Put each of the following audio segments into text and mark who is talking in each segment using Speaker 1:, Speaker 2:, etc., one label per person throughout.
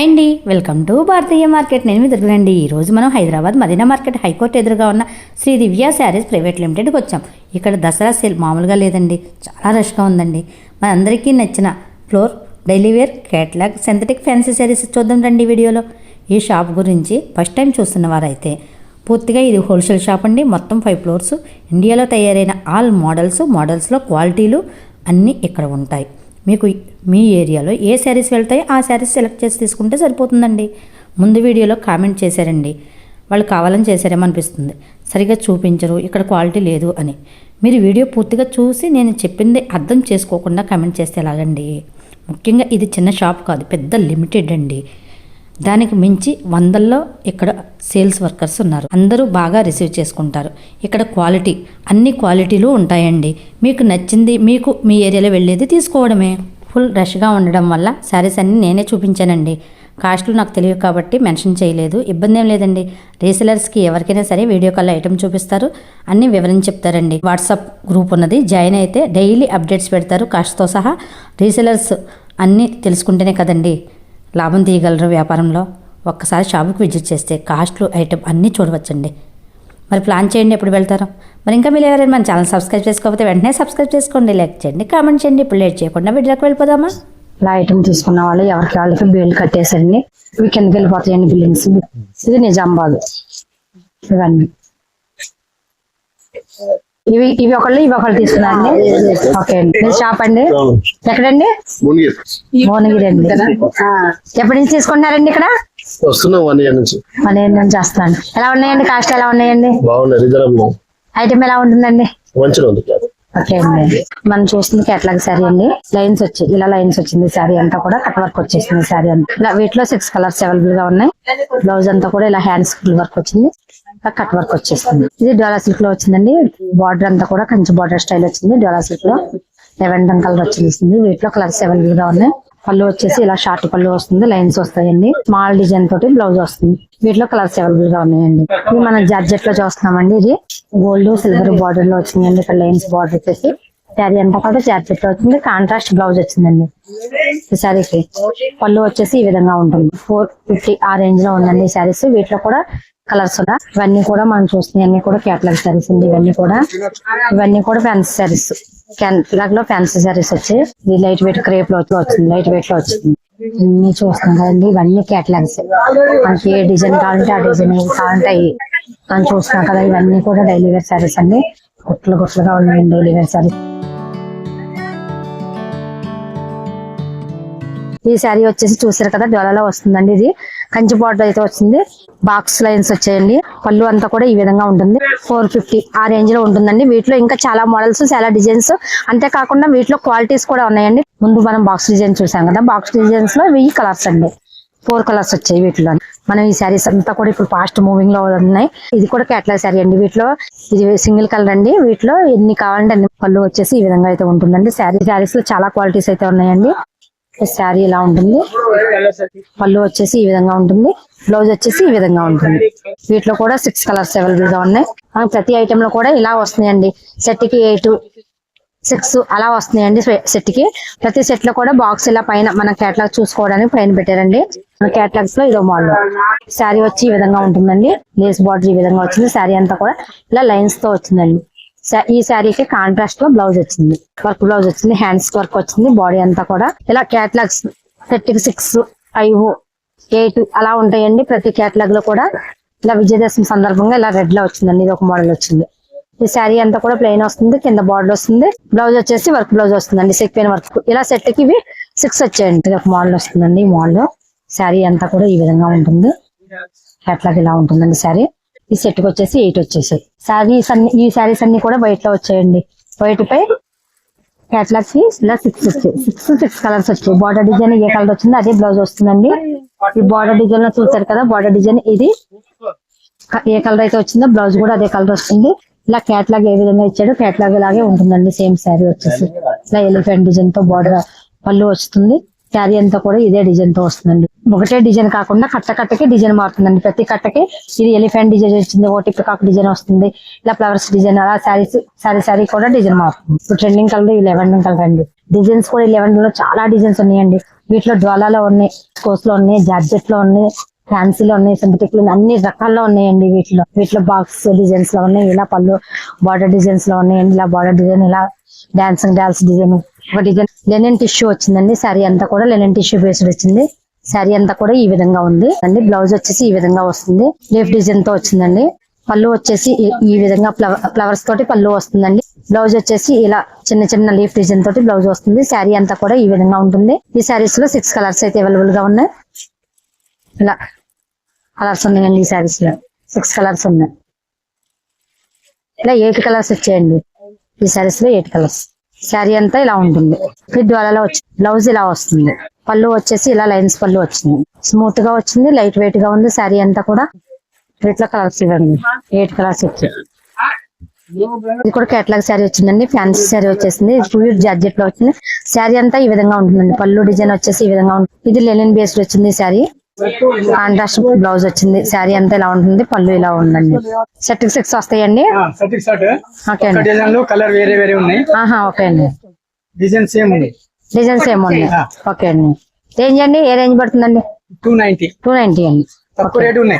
Speaker 1: Hi అండి. Welcome to భారతీయ market. నేను మీ దొరకనండి ఈరోజు మనం హైదరాబాద్ మదీనా మార్కెట్ హైకోర్టు ఎదురుగా ఉన్న శ్రీ దివ్య శారీస్ ప్రైవేట్ లిమిటెడ్కి వచ్చాం. ఇక్కడ దసరా సేల్ మామూలుగా లేదండి. చాలా రష్గా ఉందండి. మనందరికీ నచ్చిన floor daily wear synthetic fancy saris చూద్దాం రండి వీడియోలో. ఈ షాప్ గురించి ఫస్ట్ టైం చూస్తున్న వారైతే పూర్తిగా ఇది హోల్సేల్ షాప్ అండి. మొత్తం ఫైవ్ ఫ్లోర్స్. ఇండియాలో తయారైన ఆల్ మోడల్స్ మోడల్స్లో క్వాలిటీలు అన్నీ ఇక్కడ ఉంటాయి. మీకు మీ ఏరియాలో ఏ శారీస్ వెళ్తాయో ఆ శారీస్ సెలెక్ట్ చేసి తీసుకుంటే సరిపోతుందండి. ముందు వీడియోలో కామెంట్ చేశారండి. వాళ్ళు కావాలని చేశారేమో అనిపిస్తుంది. సరిగా చూపించరు ఇక్కడ క్వాలిటీ లేదు అని. మీరు వీడియో పూర్తిగా చూసి నేను చెప్పింది అర్థం చేసుకోకుండా కామెంట్ చేస్తే ఎలాగండి? ముఖ్యంగా ఇది చిన్న షాప్ కాదు పెద్ద లిమిటెడ్ అండి. దానికి మించి వందల్లో ఇక్కడ సేల్స్ వర్కర్స్ ఉన్నారు. అందరూ బాగా రిసీవ్ చేసుకుంటారు. ఇక్కడ క్వాలిటీ అన్ని క్వాలిటీలు ఉంటాయండి. మీకు నచ్చింది మీకు మీ ఏరియాలో వెళ్ళేది తీసుకోవడమే. ఫుల్ రష్గా ఉండడం వల్ల శారీస్ అన్ని నేనే చూపించానండి. కాస్ట్లు నాకు తెలియదు కాబట్టి మెన్షన్ చేయలేదు. ఇబ్బంది ఏం లేదండి. రీసెలర్స్కి ఎవరికైనా సరే వీడియో కాల్ ఐటమ్ చూపిస్తారు. అన్ని వివరించి చెప్తారండి. వాట్సాప్ గ్రూప్ ఉన్నది. జాయిన్ అయితే డైలీ అప్డేట్స్ పెడతారు కాస్ట్తో సహా. రీసెలర్స్ అన్నీ తెలుసుకుంటేనే కదండి. లాభం తీయగలరు వ్యాపారంలో? ఒక్కసారి షాపుకి విజిట్ చేస్తే కాస్ట్లు ఐటెం అన్నీ చూడవచ్చండి. మరి ప్లాన్ చేయండి ఎప్పుడు వెళ్తారో. మరి ఇంకా మీరు ఎవరైనా మన ఛానల్ సబ్స్క్రైబ్ చేసుకోకపోతే వెంటనే సబ్స్క్రైబ్ చేసుకోండి లైక్ చేయండి కామెంట్ చేయండి. ఇప్పుడు లేట్ చేయకుండా వీడియోకి వెళ్ళిపోదామా?
Speaker 2: ఇలా ఐటమ్ తీసుకున్న వాళ్ళు ఎవరికి వాళ్ళకి బిల్లు కట్టేసండి ఇవి కిందకి వెళ్ళిపోతాయండి బిల్లింగ్స్. ఇది నిజామాబాద్. ఇవన్నీ. ఇవి ఇవి ఒకళ్ళు ఇవి ఒకళ్ళు తీసుకున్నారండి. ఓకే అండి. మీ షాప్ అండి ఎక్కడండి?
Speaker 3: మునిగిర్.
Speaker 2: భువనగిరి అండి ఎప్పటి నుంచి తీసుకుంటున్నారండి ఇక్కడ?
Speaker 3: వస్తున్నాం వన్ ఇయర్ నుంచి.
Speaker 2: చేస్తాను ఎలా ఉన్నాయండి కాస్ట్? ఎలా ఉన్నాయండి?
Speaker 3: బాగున్నాయి. రీజనబుల్.
Speaker 2: ఐటమ్ ఎలా ఉంటుందండి?
Speaker 3: మంచిగా
Speaker 2: ఓకే అండి. మనం చూస్తుంది కేటలాగ్ శారీ అండి. లైన్స్ వచ్చి ఇలా లైన్స్ వచ్చింది శారీ అంతా కూడా. కట్ వర్క్ వచ్చేసింది శారీ అంతా. ఇలా వీటిలో సిక్స్ కలర్స్ అవైలబుల్గా ఉన్నాయి. బ్లౌజ్ అంతా కూడా ఇలా హ్యాండ్స్ ఫుల్ వర్క్ వచ్చింది. కట్ వర్క్ వచ్చేసింది. ఇది డోలా సిల్క్లో వచ్చిందండి. బార్డర్ అంతా కూడా కంచి బార్డర్ స్టైల్ వచ్చింది. డోలా సిల్క్లో లెవెండర్ కలర్ వచ్చేసింది. వీటిలో కలర్స్ అవైలబుల్గా ఉన్నాయి. పళ్ళు వచ్చేసి ఇలా షార్ట్ పళ్ళు వస్తుంది. లైన్స్ వస్తాయండి. స్మాల్ డిజైన్ తోటి బ్లౌజ్ వస్తుంది. వీటిలో కలర్స్ అవైలబుల్గా ఉన్నాయండి. ఇది మనం జార్జెట్లో చూస్తున్నామండి ఇది. గోల్డ్ సిల్వర్ బార్డర్లో వచ్చిందండి ఇక్కడ లైన్స్ బార్డర్ వచ్చేసి శారీ అంతా కూడా జార్జెట్లో వచ్చింది. కాంట్రాస్ట్ బ్లౌజ్ వచ్చిందండి. ఈ శారీకి పళ్ళు వచ్చేసి ఈ విధంగా ఉంటుంది. ఫోర్ ఫిఫ్టీ ఆ రేంజ్లో ఉందండి ఈ శారీస్ వీటిలో కూడా కలర్స్ ఉన్నాయి ఇవన్నీ కూడా మనం చూస్తున్నాయి. అన్ని కూడా కేటలాగ్ సారీస్ అండి. ఇవన్నీ కూడా. ఇవన్నీ కూడా ఫ్యాన్సీ సారీస్ కేటలాగ్లో ఫ్యాన్సీ సారీస్ వచ్చి ఇది లైట్ వెయిట్ క్రేప్లో వచ్చింది లైట్ వెయిట్లో వచ్చింది అన్ని చూస్తున్నాం కదండి. ఇవన్నీ కేటలాగ్స్ మనకి ఏ డిజైన్ కావాలంటే ఆ డిజైన్ కావాలంటే అవి మనం చూస్తున్నాం కదా ఇవన్నీ కూడా డైలీ వేర్ సారీస్ అండి. గుట్లు గుట్లుగా ఉన్నాయండి డైలీ వేర్ సారీస్ ఈ శారీ వచ్చేసి చూసారు కదా జ్వరలో వస్తుందండి ఇది. కంచి బార్డర్ అయితే వచ్చింది. బాక్స్ లైన్స్ వచ్చాయండి. పళ్ళు అంతా కూడా ఈ విధంగా ఉంటుంది. ఫోర్ ఫిఫ్టీ ఆ రేంజ్లో ఉంటుందండి. వీటిలో ఇంకా చాలా మోడల్స్ చాలా డిజైన్స్ అంతేకాకుండా వీటిలో క్వాలిటీస్ కూడా ఉన్నాయండి. ముందు మనం బాక్స్ డిజైన్ చూసాం కదా. బాక్స్ డిజైన్స్లో వెయ్యి కలర్స్ అండి. ఫోర్ కలర్స్ వచ్చాయి వీటిలో. మనం ఈ శారీస్ అంతా కూడా ఇప్పుడు ఫాస్ట్ మూవింగ్లో ఉన్నాయి. ఇది కూడా కేటలాగ్ శారీ అండి వీటిలో. ఇది సింగిల్ కలర్ అండి. వీటిలో ఎన్ని కావాలంటే అన్ని పళ్ళు వచ్చేసి ఈ విధంగా అయితే ఉంటుందండి. శారీ శారీస్లో చాలా క్వాలిటీస్ అయితే ఉన్నాయండి. శారీ ఇలా ఉంటుంది? పళ్ళు వచ్చేసి ఈ విధంగా ఉంటుంది. బ్లౌజ్ వచ్చేసి ఈ విధంగా ఉంటుంది. వీటిలో కూడా సిక్స్ కలర్స్ అవైలబుల్గా ఉన్నాయి. ప్రతి ఐటమ్లో కూడా ఇలా వస్తున్నాయండి. సెట్కి ఎయిట్ సిక్స్ అలా వస్తున్నాయండి సెట్కి. ప్రతి సెట్లో కూడా బాక్స్ ఇలా పైన మన కేటలాగ్ చూసుకోవడానికి పైన పెట్టారండి. మన కేటలాగ్స్లో ఇదో మోడల్ శారీ వచ్చి ఈ విధంగా ఉంటుందండి. లేస్ బార్డర్ ఈ విధంగా వచ్చింది. శారీ అంతా కూడా ఇలా లైన్స్తో వచ్చిందండి. ఈ శారీకి కాంట్రాస్ట్లో బ్లౌజ్ వచ్చింది. వర్క్ బ్లౌజ్ వచ్చింది హ్యాండ్స్ వర్క్ వచ్చింది బాడీ అంతా కూడా. ఇలా catalogs thirty six five eight అలా ఉంటాయండి. ప్రతి క్యాటలాగ్లో కూడా ఇలా విజయదశమి సందర్భంగా ఇలా రెడ్లో వచ్చిందండి. ఇది ఒక మోడల్ వచ్చింది. ఈ శారీ అంతా కూడా ప్లెయిన్ వస్తుంది కింద బార్డర్ వస్తుంది. బ్లౌజ్ వచ్చేసి వర్క్ బ్లౌజ్ వస్తుందండి. సెక్పోయిన వర్క్ ఇలా సెట్కి ఇవి సిక్స్ వచ్చాయండి. ఇది ఒక మోడల్ వస్తుందండి ఈ మోడల్ శారీ అంతా కూడా ఈ విధంగా ఉంటుంది. క్యాట్లాగ్ ఇలా ఉంటుందండి శారీ. ఈ సెట్కి వచ్చేసి ఎయిట్ వచ్చేసాయి. శారీస్ అన్ని ఈ శారీస్ అన్ని కూడా వైట్లో వచ్చాయండి. వైట్ పై క్యాట్లాగ్స్కి ఇలా సిక్స్ వచ్చాయి సిక్స్ సిక్స్ కలర్స్ వచ్చాయి. బార్డర్ డిజైన్ ఏ కలర్ వచ్చిందో అదే బ్లౌజ్ వస్తుందండి. ఈ బార్డర్ డిజైన్లో చూసారు కదా బార్డర్ డిజైన్ ఇది. ఏ కలర్ అయితే వచ్చిందో బ్లౌజ్ కూడా అదే కలర్ వస్తుంది. ఇలా క్యాట్లాగ్ ఏ విధంగా ఇచ్చాడు కేటలాగ్ లాగే ఉంటుందండి సేమ్ శారీ వచ్చేసి. ఇలా ఎలిఫెంట్ డిజైన్తో బార్డర్ పళ్ళు వస్తుంది. శారీ అంతా కూడా ఇదే డిజైన్తో వస్తుందండి. ఒకటే డిజైన్ కాకుండా కట్ట కట్టకి డిజైన్ మారుతుందండి. ప్రతి కట్టకి ఇది ఎలిఫెంట్ డిజైన్ వచ్చింది ఒకటి పికాక్ డిజైన్ వస్తుంది ఇలా ఫ్లవర్స్ డిజైన్ అలా శారీస్ శారీ శారీ కూడా డిజైన్ మారుతుంది. ఇప్పుడు ట్రెండింగ్ కలర్ ఈ లెవెన్ కలర్ అండి. డిజైన్స్ కూడా ఈ లెవెన్లో చాలా డిజైన్స్ ఉన్నాయండి. వీటిలో డ్వాలాలో ఉన్నాయి కోస్లో ఉన్నాయి జార్జెట్లో ఉన్నాయి ఫ్యాన్సీలో ఉన్నాయి సింథటిక్లో ఉన్నాయి, అన్ని రకాల్లో ఉన్నాయండి వీటిలో. వీటిలో బాక్స్ డిజైన్స్లో ఉన్నాయి ఇలా పళ్ళు బార్డర్ డిజైన్స్లో ఉన్నాయండి ఇలా బార్డర్ డిజైన్ ఇలా డాన్సింగ్ డాన్స్ డిజైన్ ఒక డిజైన్ లెనిన్ టిష్యూ వచ్చిందండి శారీ అంతా కూడా లెనిన్ టిష్యూ బేస్డ్ వచ్చింది. శారీ అంతా కూడా ఈ విధంగా ఉంది. అండి బ్లౌజ్ వచ్చేసి ఈ విధంగా వస్తుంది. లీఫ్ డిజైన్తో వచ్చిందండి. పళ్ళు వచ్చేసి ఈ- విధంగా ఫ్లవర్స్ తోటి పళ్ళు వస్తుందండి. బ్లౌజ్ వచ్చేసి ఇలా చిన్న చిన్న లీఫ్ డిజైన్ తోటి బ్లౌజ్ వస్తుంది. శారీ అంతా కూడా ఈ విధంగా ఉంటుంది. ఈ శారీస్లో సిక్స్ కలర్స్ అయితే అవైలబుల్గా ఉన్నాయి. ఇలా కలర్స్ ఉన్నాయండి ఈ శారీస్లో. సిక్స్ కలర్స్ ఉన్నాయి. ఇలా ఎయిట్ కలర్స్ వచ్చాయండి. ఈ శారీస్లో ఎయిట్ కలర్స్ శారీ అంతా ఇలా ఉంటుంది. ఫిడ్ వాళ్ళలో వచ్చి బ్లౌజ్ ఇలా వస్తుంది. పళ్ళు వచ్చేసి ఇలా లైన్స్ పళ్ళు వచ్చింది స్మూత్గా వచ్చింది లైట్ వెయిట్గా ఉంది శారీ అంతా కూడా ఇట్లా కలర్స్ ఇవ్వండి. ఎయిట్ కలర్స్ ఇది కూడా కేటలాగ్ శారీ వచ్చిందండి ఫ్యాన్సీ శారీ వచ్చేసింది ప్యూర్ జార్జెట్లో వచ్చింది. శారీ అంతా ఈ విధంగా ఉంటుందండి. పళ్ళు డిజైన్ వచ్చేసి ఈ విధంగా ఉంటుంది ఇది లెనిన్ బేస్డ్ వచ్చింది శారీ. కాంట్రాస్ట్ బ్లౌజ్ వచ్చింది. శారీ అంతా ఇలా ఉంటుంది. పళ్ళు ఇలా ఉందండి. సెట్ సిక్స్ వస్తాయండి? ఓకే అండి.
Speaker 4: డిజైన్లో కలర్ వేరే వేరే ఉన్నాయి.
Speaker 2: ఆహా ఓకే అండి.
Speaker 4: డిజైన్ సేమ్ ఉంది.
Speaker 2: ఓకే అండి. రేంజ్ అండి? ఏ రేంజ్ పడుతుందండి?
Speaker 4: టూ నైన్టీ
Speaker 2: టూ నైన్టీ అండి.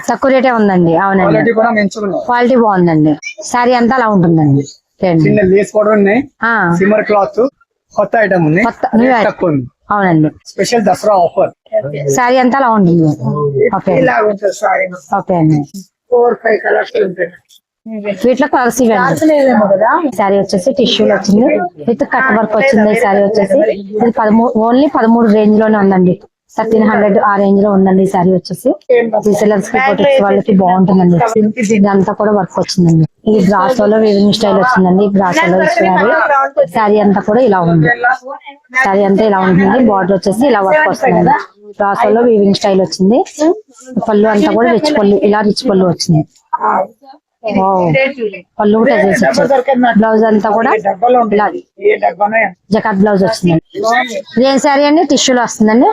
Speaker 4: తక్కువ రేటు
Speaker 2: ఉందండి. అవునండి.
Speaker 4: క్వాలిటీ
Speaker 2: బాగుందండి. శారీ అంతా అలా ఉంటుందండి. ఓకే అండి.
Speaker 4: చిన్న లేస్ కూడా ఉన్నాయి.
Speaker 2: ఆ,
Speaker 4: సిమ్మర్ క్లాత్. కొత్త ఐటమ్ ఉంది. తక్కువ ఉంది.
Speaker 2: అవునండి.
Speaker 4: Special Dasara offer.
Speaker 2: శారీ అంతా అలా ఉంటుంది ఓకే ఓకే అండి.
Speaker 4: ఫోర్ ఫైవ్ కలర్స్ ఉంటాయి.
Speaker 2: వీటిలో కలర్స్ ఇవ్వండి. శారీ వచ్చేసి టిష్యూలు వచ్చింది. విత్ కట్ వర్క్ వచ్చింది శారీ వచ్చేసి. ఇది పదమూడు ఓన్లీ పదమూడు రేంజ్లోనే ఉందండి. థర్టీన్ హండ్రెడ్ ఆ రేంజ్లో ఉందండి ఈ శారీ వచ్చేసి. రీసెలర్స్కి బొటిక్స్ వాళ్ళకి బాగుంటుందండి. ఇదంతా కూడా వర్క్ వచ్చిందండి. ఇది గ్రాసోలో వీవింగ్ స్టైల్ వచ్చిందండి. గ్రాసోలో శారీ శారీ అంతా కూడా ఇలా ఉంది. శారీ అంతా ఇలా ఉంటుంది. బార్డర్ వచ్చేసి ఇలా వర్క్ వస్తుందండి. గ్రాసోలో వీవింగ్ స్టైల్ వచ్చింది. పళ్ళు అంతా కూడా రిచ్ పళ్ళు ఇలా రిచ్ పళ్ళు వచ్చింది. వావ్. పళ్ళు కూడా వచ్చాయి బ్లౌజ్ అంతా కూడా జకాట్ బ్లౌజ్ వచ్చింది ఇది శారీ అండి? టిష్యూలో వస్తుందండి.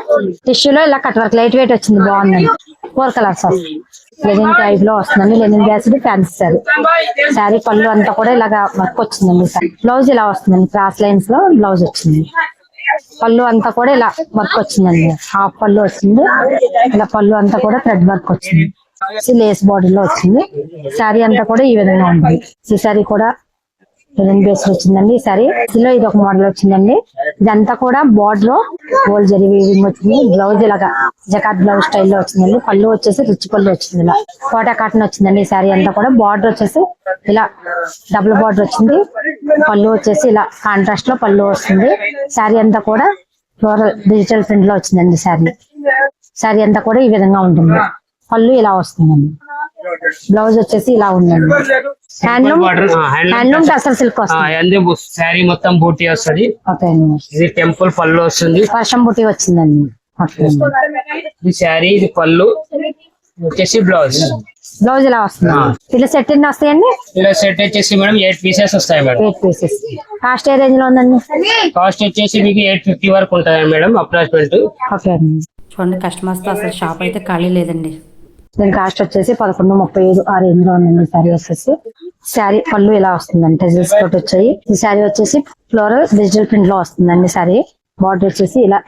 Speaker 2: టిష్యూలో ఇలా కట్ వర్క్ లైట్ వెయిట్ వచ్చింది. బాగుందండి. ఫోర్ కలర్స్ వస్తుంది. లెనిన్ టైప్లో వస్తుందండి. Linen based fancy sari sari పళ్ళు అంతా కూడా ఇలాగా వర్క్ వచ్చిందండి. బ్లౌజ్ ఇలా వస్తుందండి. క్రాస్ లైన్స్లో బ్లౌజ్ వచ్చింది. పళ్ళు అంతా కూడా ఇలా వర్క్ వచ్చిందండి. హాఫ్ పళ్ళు వచ్చింది ఇలా పళ్ళు అంతా కూడా థ్రెడ్ వర్క్ వచ్చింది. లేస్ బాడీ లో వచ్చింది. శారీ అంతా కూడా ఈ విధంగా ఉంది. ఈ శారీ కూడా లెనిన్ బేస్ వచ్చిందండి. ఈ సారీ ఇందులో ఇది ఒక మోడల్ వచ్చిందండి. ఇదంతా కూడా బోర్డ్లో గోల్డ్ జరీ వీవింగ్ వచ్చింది. బ్లౌజ్ ఇలాగా జకాట్ బ్లౌజ్ స్టైల్లో వచ్చిందండి. పళ్ళు వచ్చేసి రిచ్ పళ్ళు వచ్చింది ఇలా. కోటా కాటన్ వచ్చిందండి ఈ సారీ అంతా కూడా. బార్డర్ వచ్చేసి ఇలా డబుల్ బార్డర్ వచ్చింది. పళ్ళు వచ్చేసి ఇలా కాంట్రాస్ట్లో పళ్ళు వస్తుంది. శారీ అంతా కూడా ఫ్లోరల్ డిజిటల్ ప్రింట్లో వచ్చిందండి శారీ శారీ అంతా కూడా ఈ విధంగా ఉంటుంది. పళ్ళు ఇలా వస్తుందండి బ్లౌజ్ వచ్చేసి ఇలా ఉందండి. హ్యాండ్లూమ్ హ్యాండ్లూమ్ టసర్ సిల్క్ వస్తుంది.
Speaker 5: శారీ మొత్తం బూటీ వస్తుంది.
Speaker 2: ఓకే అండి.
Speaker 5: ఇది టెంపుల్ పళ్ళు వస్తుంది.
Speaker 2: వర్షం బుట్టి వచ్చిందండి.
Speaker 5: ఇది శారీ ఇది పళ్ళు. వచ్చేసి బ్లౌజ్.
Speaker 2: బ్లౌజ్ ఇలా వస్తుంది. ఇలా సెట్ ఎన్ని వస్తాయండి?
Speaker 5: ఇలా సెట్ వచ్చేసి మేడం ఎయిట్ పీసెస్ వస్తాయి మేడం.
Speaker 2: Eight pieces. కాస్ట్ ఏ రేంజ్లో ఉందండి?
Speaker 5: కాస్ట్ వచ్చేసి మీకు ఎయిట్ ఫిఫ్టీ వరకు ఉంటుంది మేడం అప్రాక్సిమేట్
Speaker 2: ఓకే అండి.
Speaker 1: చూడండి కస్టమర్స్తో అసలు షాప్ అయితే ఖాళీ లేదండి.
Speaker 2: దీని కాస్ట్ వచ్చేసి పదకొండు ముప్పై ఐదు ఆ రేంజ్లో ఉందండి శారీ వచ్చేసి. శారీ పళ్ళు ఇలా వస్తుందండి టెజిల్స్ తోటి వచ్చాయి. ఈ శారీ వచ్చేసి ఫ్లోరల్ డిజిటల్ ప్రింట్లో వస్తుందండి శారీ. బార్డర్ వచ్చేసి ఇలా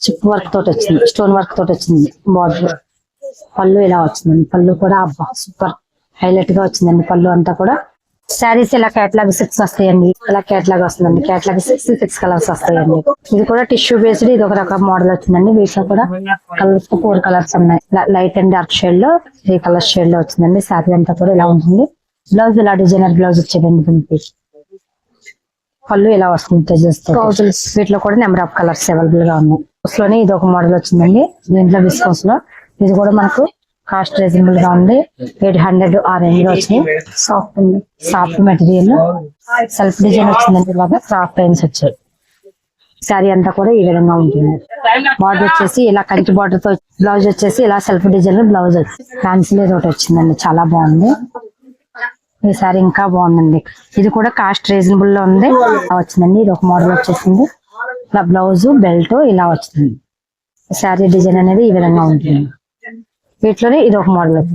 Speaker 2: చిప్ వర్క్ తోటి వచ్చింది. స్టోన్ వర్క్ తోటి వచ్చింది బార్డర్. పళ్ళు ఇలా వచ్చిందండి. పళ్ళు కూడా అబ్బా సూపర్. హైలైట్గా వచ్చిందండి పళ్ళు అంతా కూడా. శారీస్ ఇలా కేటలాగ్ సిక్స్ వస్తాయండి. ఇలా కేటలాగ్ వస్తుందండి. కేటలాగ్ సిక్స్ సిక్స్ కలర్స్ వస్తాయండి. ఇది కూడా టిష్యూ బేస్డ్ ఇది ఒక రకం మోడల్ వచ్చిందండి. వీటిలో కూడా కలర్స్ ఫోర్ కలర్స్ ఉన్నాయి. లైట్ అండ్ డార్క్ షేడ్లో త్రీ కలర్ షేడ్లో వచ్చిందండి. శారీ అంతా కూడా ఇలా ఉంటుంది. బ్లౌజ్ ఇలా డిజైనర్ బ్లౌజ్ వచ్చేదండి దీనికి పళ్ళు ఇలా వస్తుంది తో వీటిలో కూడా నెంబర్ ఆఫ్ కలర్స్ అవైలబుల్గా ఉన్నాయి లోనే ఇది ఒక మోడల్ వచ్చిందండి. దీంట్లో విస్కోస్లో. ఇది కూడా మనకు కాస్ట్ రీజనబుల్గా ఉంది. ఎయిట్ హండ్రెడ్ ఆ రేంజ్లో వచ్చింది. సాఫ్ట్ ఉంది. సాఫ్ట్ మెటీరియల్ సెల్ఫ్ డిజైన్ వచ్చిందండి ఇలాగా క్రాఫ్ట్ లైన్స్ వచ్చాయి. శారీ అంతా కూడా ఈ విధంగా ఉంటుంది. బార్డర్ వచ్చేసి ఇలా కంచి బార్డర్తో బ్లౌజ్ వచ్చేసి ఇలా సెల్ఫ్ డిజైన్ బ్లౌజ్ ఫ్యాన్సీ ఒకటి వచ్చిందండి. చాలా బాగుంది. ఈ సారీ ఇంకా బాగుందండి. ఇది కూడా కాస్ట్ రీజనబుల్లో ఉంది. వచ్చిందండి. ఇది ఒక మోడల్ వచ్చేసింది. ఇలా బ్లౌజ్ బెల్ట్ ఇలా వచ్చింది. శారీ డిజైన్ అనేది ఈ విధంగా ఉంటుంది. వీటిలోనే ఇది ఒక మోడల్.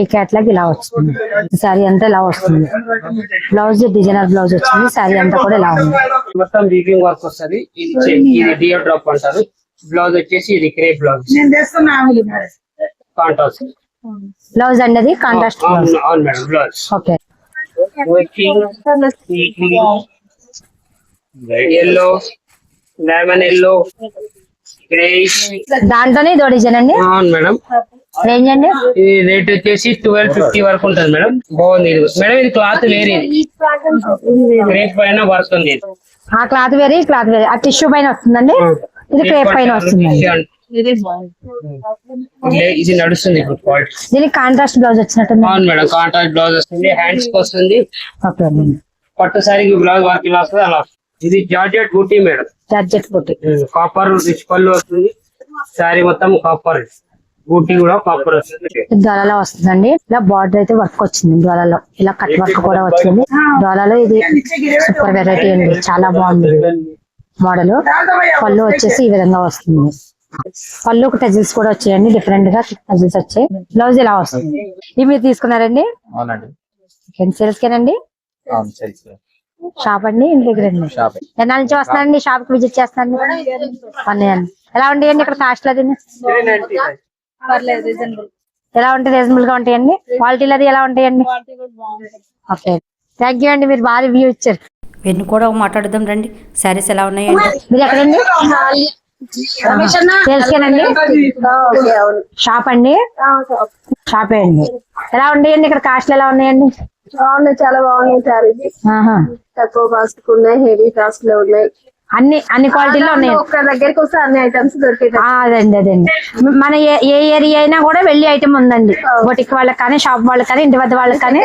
Speaker 2: ఈ క్యాట్లాగ్ ఇలా వస్తుంది. శారీ అంతా ఇలా వస్తుంది. బ్లౌజ్ డిజైనర్ బ్లౌజ్ వచ్చింది. శారీ అంతా కూడా ఇలా ఉంది.
Speaker 5: మొత్తం వీవింగ్ వర్క్ వస్తుంది. ఇది చే- ఇది డియో డ్రాప్ అంటారు. బ్లౌజ్ వచ్చేసి ఇది క్రేప్ బ్లౌజ్. కాంట్రాస్ట్
Speaker 2: బ్లౌజ్ అండి కాంట్రాస్ట్
Speaker 5: అవును madam blouse.
Speaker 2: Okay.
Speaker 5: Yellow lemon yellow grey
Speaker 2: దాంట్లోనే ఇదో డిజైన్ అండి.
Speaker 5: అవును మేడం.
Speaker 2: రేంజ్ అండి
Speaker 5: ఇది రేట్ వచ్చేసి ట్వెల్వ్ ఫిఫ్టీ వరకు ఉంటుంది మేడం. బాగుంది ఇది. మేడం ఇది క్లాత్ వేరే. క్రేప్ పైన వర్క్ ఉంది.
Speaker 2: ఆ క్లాత్ వేరే ఈ క్లాత్ వేరే. ఆ టిష్యూ పైన వస్తుందండి? ఇది క్రేప్ పైన వస్తుందండి.
Speaker 5: లే- ఇది నడుస్తుంది ఇప్పుడు క్వాలిటీ
Speaker 2: దీనికి కాంట్రాస్ట్ బ్లౌజ్ వచ్చినట్టుంది.
Speaker 5: అవును మేడం కాంట్రాక్ట్ బ్లౌజ్ వస్తుంది హ్యాండ్స్ వస్తుంది. పట్టు సారీకి బ్లౌజ్ వర్క్ ఇలా వస్తుంది అలా వస్తుంది. ఇది జార్జెట్ బూటీ మేడం.
Speaker 2: జార్జెట్ బుట్టి.
Speaker 5: కాపర్ రిచ్ పళ్ళు వస్తుంది. సారీ మొత్తం కాపర్ బూటీ కూడా కాపర్ వస్తుంది.
Speaker 2: డోలాలో వస్తుందండి. ఇలా బార్డర్ అయితే వర్క్ వచ్చింది డోలాలో ఇలా కట్ వర్క్ కూడా వచ్చింది. డోలాలో ఇది సూపర్ వెరైటీ అండి. చాలా బాగుంది. మోడల్ పళ్ళు వచ్చేసి ఈ విధంగా వస్తుంది. పళ్ళు టజిల్స్ కూడా వచ్చాయండి. డిఫరెంట్గా టజిల్స్ వచ్చాయి. బ్లౌజ్ ఇలా వస్తుంది? ఇవి మీరు తీసుకున్నారండి?
Speaker 6: అవునండి.
Speaker 2: సేల్స్ కేనండి షాప్ అండి? ఇంటి దగ్గర ఎన్నాళ్ళ నుంచి వస్తున్నారండి? షాప్కి విజిట్ చేస్తాను అన్నయ్యండి ఎలా ఉంటాయండి ఇక్కడ కాస్ట్ అది ఎలా ఉంటాయి రీజనబుల్గా ఉంటాయండి? క్వాలిటీలు అది ఎలా ఉంటాయండి? ఓకే థ్యాంక్ యూ అండి మీరు బాగా రివ్యూ ఇచ్చారు.
Speaker 1: వీరిని కూడా మాట్లాడుదాం రండి. శారీస్ ఎలా ఉన్నాయండి
Speaker 2: మీరు ఎక్కడండి? తెలుసుకేనండి. షాప్ అండి? షాపే అండి. ఎలా ఉన్నాయండి? ఇక్కడ కాస్ట్లు ఎలా ఉన్నాయండి?
Speaker 7: బాగున్నాయి చాలా బాగున్నాయి సారీస్
Speaker 2: ఆహా.
Speaker 7: తక్కువ కాస్ట్ ఉన్నాయి హెవీ కాస్ట్లో ఉన్నాయి.
Speaker 2: అన్ని అన్ని క్వాలిటీలో ఉన్నాయి.
Speaker 7: ఒక్క దగ్గరికి వస్తే అన్ని ఐటమ్స్
Speaker 2: ఆ, అదండి అదండి. మన ఏ ఏ ఏరియా అయినా కూడా వెళ్ళి ఐటమ్ ఉందండి. బొటిక్ వాళ్ళకి కానీ షాప్ వాళ్ళకి కానీ ఇంటి వద్ద వాళ్ళకి కానీ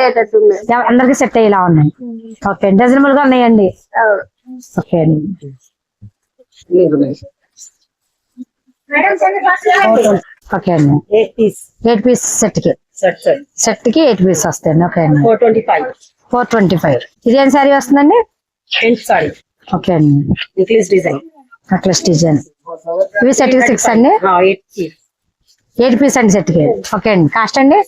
Speaker 2: అందరికీ సెట్ అయ్యేలా ఉన్నాయి. ఓకే రీజనబుల్గా ఉన్నాయండి. ఓకే. అండి ఓకే అండి.
Speaker 5: ఎయిట్ పీస్
Speaker 2: సెట్కి. సెట్కి ఎయిట్ పీస్ వస్తాయండి. ఓకే అండి.
Speaker 5: Four twenty five
Speaker 2: four twenty five ఇదేం సారీ వస్తుందండి
Speaker 5: సారీ
Speaker 2: ఓకే అండి.
Speaker 5: నెక్లెస్ డిజైన్
Speaker 2: నెక్లెస్ డిజైన్ ఇవి సెట్ సిక్స్ అండి?
Speaker 5: ఎయిట్ పీస్
Speaker 2: ఎయిట్ పీస్ అండి సెట్ ఓకే అండి. కాస్ట్ అండి?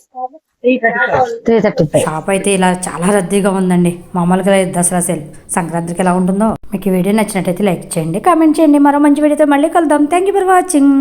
Speaker 2: త్రీ థర్టీ ఫైవ్
Speaker 1: షాప్ అయితే ఇలా చాలా రద్దీగా ఉందండి. మామూలుగా లేదు దసరా సేల్ సంక్రాంతికి ఎలా ఉంటుందో. మీకు ఈ వీడియో నచ్చినట్టయితే లైక్ చేయండి కామెంట్ చేయండి. మరో మంచి వీడియోతో మళ్ళీ కలుద్దాం. Thank you for watching